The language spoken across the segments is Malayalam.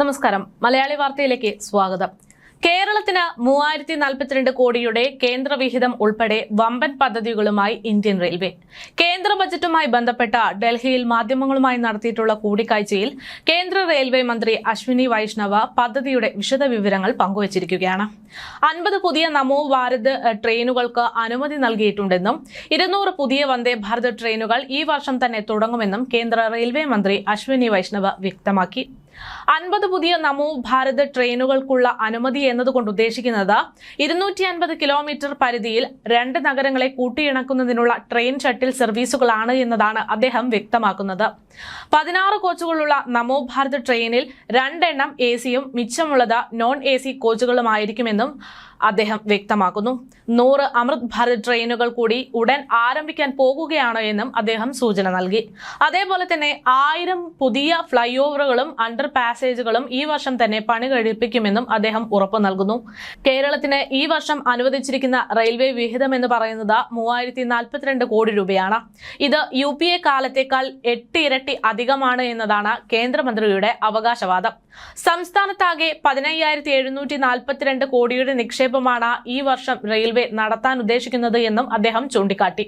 നമസ്കാരം. മലയാളി വാർത്തയിലേക്ക് സ്വാഗതം. കേരളത്തിന് മൂവായിരത്തി നാൽപ്പത്തിരണ്ട് കോടിയുടെ കേന്ദ്രവിഹിതം ഉൾപ്പെടെ വമ്പൻ പദ്ധതികളുമായി ഇന്ത്യൻ റെയിൽവേ. കേന്ദ്ര ബജറ്റുമായി ബന്ധപ്പെട്ട ഡൽഹിയിൽ മാധ്യമങ്ങളുമായി നടത്തിയിട്ടുള്ള കൂടിക്കാഴ്ചയിൽ കേന്ദ്ര റെയിൽവേ മന്ത്രി അശ്വിനി വൈഷ്ണവ പദ്ധതിയുടെ വിശദവിവരങ്ങൾ പങ്കുവച്ചിരിക്കുകയാണ്. അൻപത് പുതിയ നമോ ഭാരത് ട്രെയിനുകൾക്ക് അനുമതി നൽകിയിട്ടുണ്ടെന്നും ഇരുന്നൂറ് പുതിയ വന്ദേ ഭാരത് ട്രെയിനുകൾ ഈ വർഷം തന്നെ തുടങ്ങുമെന്നും കേന്ദ്ര റെയിൽവേ മന്ത്രി അശ്വിനി വൈഷ്ണവ വ്യക്തമാക്കി. അൻപത് പുതിയ നമോ ഭാരത് ട്രെയിനുകൾക്കുള്ള അനുമതി എന്നതുകൊണ്ട് ഉദ്ദേശിക്കുന്നത് ഇരുന്നൂറ്റി അൻപത് കിലോമീറ്റർ പരിധിയിൽ രണ്ട് നഗരങ്ങളെ കൂട്ടിയിണക്കുന്നതിനുള്ള ട്രെയിൻ ഷട്ടിൽ സർവീസുകളാണ് എന്നതാണ് അദ്ദേഹം വ്യക്തമാക്കുന്നത്. പതിനാറ് കോച്ചുകളുള്ള നമോ ഭാരത് ട്രെയിനിൽ രണ്ടെണ്ണം എ സിയും മിച്ചമുള്ളത് നോൺ എ സി കോച്ചുകളുമായിരിക്കുമെന്നും അദ്ദേഹം വ്യക്തമാക്കുന്നു. നൂറ് അമൃത് ഭാരത് ട്രെയിനുകൾ കൂടി ഉടൻ ആരംഭിക്കാൻ പോകുകയാണ് എന്നും അദ്ദേഹം സൂചന നൽകി. അതേപോലെ തന്നെ ആയിരം പുതിയ ഫ്ലൈ ഓവറുകളും അണ്ടർ പാസേജുകളും ഈ വർഷം തന്നെ പണി കഴിപ്പിക്കുമെന്നും അദ്ദേഹം ഉറപ്പു നൽകുന്നു. കേരളത്തിന് ഈ വർഷം അനുവദിച്ചിരിക്കുന്ന റെയിൽവേ വിഹിതം എന്ന് പറയുന്നത് മൂവായിരത്തി നാൽപ്പത്തിരണ്ട് കോടി രൂപയാണ്. ഇത് യു പി എ കാലത്തേക്കാൾ എട്ട് ഇരട്ടി അധികമാണ് എന്നതാണ് കേന്ദ്രമന്ത്രിയുടെ അവകാശവാദം. സംസ്ഥാനത്താകെ പതിനയ്യായിരത്തി എഴുന്നൂറ്റി നാൽപ്പത്തിരണ്ട് കോടിയുടെ നിക്ഷേപമാണ് ഈ വർഷം റെയിൽവേ നടത്താൻ ഉദ്ദേശിക്കുന്നത് എന്നും അദ്ദേഹം ചൂണ്ടിക്കാട്ടി.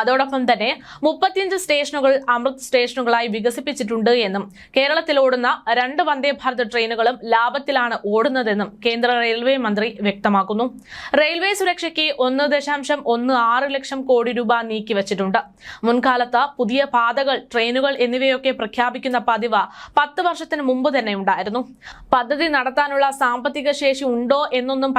അതോടൊപ്പം തന്നെ മുപ്പത്തിയഞ്ച് സ്റ്റേഷനുകൾ അമൃത് സ്റ്റേഷനുകളായി വികസിപ്പിച്ചിട്ടുണ്ട് എന്നും കേരളത്തിൽ ഓടുന്ന രണ്ട് വന്ദേ ഭാരത് ട്രെയിനുകളും ലാഭത്തിലാണ് ഓടുന്നതെന്നും കേന്ദ്ര റെയിൽവേ മന്ത്രി വ്യക്തമാക്കുന്നു. റെയിൽവേ സുരക്ഷയ്ക്ക് ഒന്ന് ദശാംശം ഒന്ന് ആറ് ലക്ഷം കോടി രൂപ നീക്കിവച്ചിട്ടുണ്ട്. മുൻകാലത്ത് പുതിയ പാതകൾ ട്രെയിനുകൾ എന്നിവയൊക്കെ പ്രഖ്യാപിക്കുന്ന പതിവ് പത്ത് വർഷത്തിന് മുമ്പ് തന്നെ ഉണ്ടായിരുന്നു. പദ്ധതി നടത്താനുള്ള സാമ്പത്തിക ശേഷി ഉണ്ടോ എന്നൊന്നും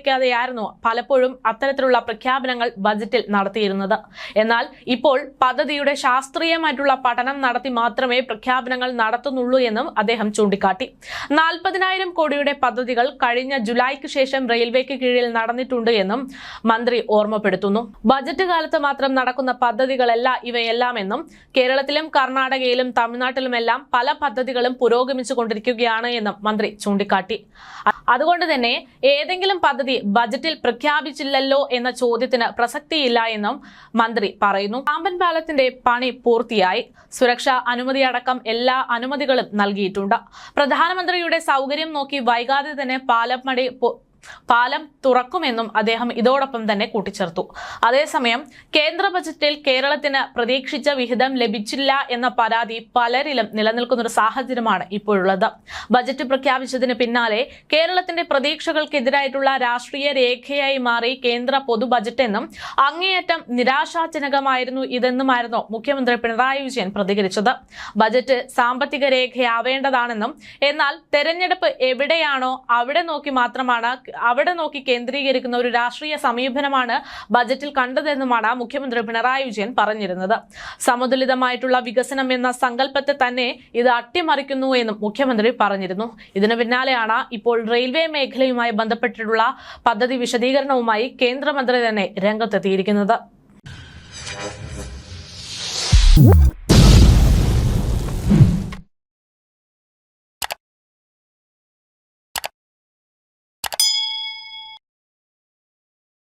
പരിശോധിക്കാതെയായിരുന്നു പലപ്പോഴും അത്തരത്തിലുള്ള പ്രഖ്യാപനങ്ങൾ ബജറ്റിൽ നടത്തിയിരുന്നത്. എന്നാൽ ഇപ്പോൾ പദ്ധതിയുടെ ശാസ്ത്രീയമായിട്ടുള്ള പഠനം നടത്തി മാത്രമേ പ്രഖ്യാപനങ്ങൾ നടത്തുന്നുള്ളൂ എന്നും അദ്ദേഹം ചൂണ്ടിക്കാട്ടി. നാൽപ്പതിനായിരം കോടിയുടെ പദ്ധതികൾ കഴിഞ്ഞ ജൂലൈക്ക് ശേഷം റെയിൽവേക്ക് കീഴിൽ നടന്നിട്ടുണ്ട് എന്നും മന്ത്രി ഓർമ്മപ്പെടുത്തുന്നു. ബജറ്റ് കാലത്ത് മാത്രം നടക്കുന്ന പദ്ധതികളല്ല ഇവയെല്ലാം എന്നും കേരളത്തിലും കർണാടകയിലും തമിഴ്നാട്ടിലുമെല്ലാം പല പദ്ധതികളും പുരോഗമിച്ചു കൊണ്ടിരിക്കുകയാണ് എന്നും മന്ത്രി ചൂണ്ടിക്കാട്ടി. അതുകൊണ്ട് തന്നെ ഏതെങ്കിലും പദ്ധതി ബജറ്റിൽ പ്രഖ്യാപിച്ചില്ലല്ലോ എന്ന ചോദ്യത്തിന് പ്രസക്തിയില്ല എന്നും മന്ത്രി പറയുന്നു. പാമ്പൻ പാലത്തിന്റെ പണി പൂർത്തിയായി. സുരക്ഷാ അനുമതി അടക്കം എല്ലാ അനുമതികളും നൽകിയിട്ടുണ്ട്. പ്രധാനമന്ത്രിയുടെ സൗകര്യം നോക്കി വൈകാതെ തന്നെ പാലം പണി പു- പാലം തുറക്കുമെന്നും അദ്ദേഹം ഇതോടൊപ്പം തന്നെ കൂട്ടിച്ചേർത്തു. അതേസമയം കേന്ദ്ര ബജറ്റിൽ കേരളത്തിന് പ്രതീക്ഷിച്ച വിഹിതം ലഭിച്ചില്ല എന്ന പരാതി പലരിലും നിലനിൽക്കുന്ന ഒരു സാഹചര്യമാണ് ഇപ്പോഴുള്ളത്. ബജറ്റ് പ്രഖ്യാപിച്ചതിന് പിന്നാലെ കേരളത്തിന്റെ പ്രതീക്ഷകൾക്കെതിരായിട്ടുള്ള രാഷ്ട്രീയ രേഖയായി മാറി കേന്ദ്ര പൊതു ബജറ്റ് എന്നും അങ്ങേയറ്റം നിരാശാജനകമായിരുന്നു ഇതെന്നുമായിരുന്നു മുഖ്യമന്ത്രി പിണറായി വിജയൻ പ്രതികരിച്ചത്. ബജറ്റ് സാമ്പത്തിക രേഖയാവേണ്ടതാണെന്നും എന്നാൽ തെരഞ്ഞെടുപ്പ് എവിടെയാണോ അവിടെ നോക്കി മാത്രമാണ് അവിടെ നോക്കി കേന്ദ്രീകരിക്കുന്ന ഒരു രാഷ്ട്രീയ സമീപനമാണ് ബജറ്റിൽ കണ്ടതെന്നുമാണ് മുഖ്യമന്ത്രി പിണറായി വിജയൻ പറഞ്ഞിരുന്നത്. സമതുലിതമായിട്ടുള്ള വികസനം എന്ന സങ്കല്പത്തെ തന്നെ ഇത് അട്ടിമറിക്കുന്നു എന്നും മുഖ്യമന്ത്രി പറഞ്ഞിരുന്നു. ഇതിനു പിന്നാലെയാണ് ഇപ്പോൾ റെയിൽവേ മേഖലയുമായി ബന്ധപ്പെട്ടിട്ടുള്ള പദ്ധതി വിശദീകരണവുമായി കേന്ദ്രമന്ത്രി തന്നെ രംഗത്തെത്തിയിരിക്കുന്നത്.